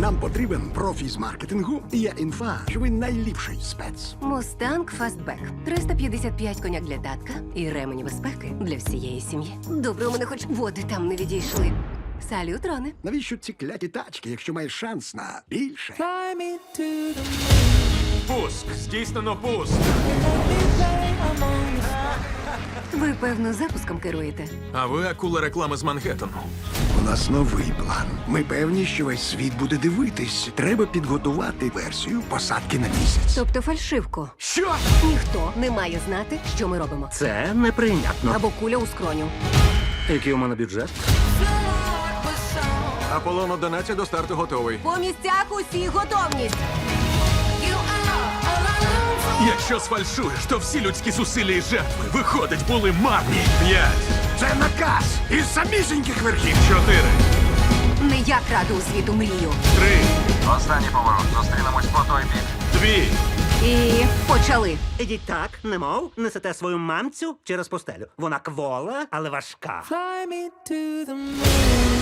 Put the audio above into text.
Нам потрібен профі з маркетингу. І Є інфа, що ви найліпший спец. Мустанг Фастбек. 355 коняк для татка і ремені безпеки для всієї сім'ї. Добре, у мене хоч води там не відійшли. Салют, Роне. Навіщо ці кляті тачки, якщо маєш шанс на більше? Пуск! Здійснено пуск! Ви, певно, запуском керуєте. А ви акула реклами з Манхеттену. У нас новий план. Ми певні, що весь світ буде дивитись. Треба підготувати версію посадки на місяць. Тобто фальшивку. Що? Ніхто не має знати, що ми робимо. Це неприйнятно. Або куля у скроню. Який у мене бюджет? Аполлон 11 до старту готовий. По місцях усі готовність. Якщо сфальшуєш, то всі людські зусилля і жертви, виходить, були марні. П'ять, Це наказ із самісіньких верхів. чотири, Не я краду у світу мрію. три, Останній поворот. Зустрінемось по той бік. дві. І почали. Ідіть так, немов, несете свою мамцю через постелю. Вона квола, але важка. Fly me to the moon.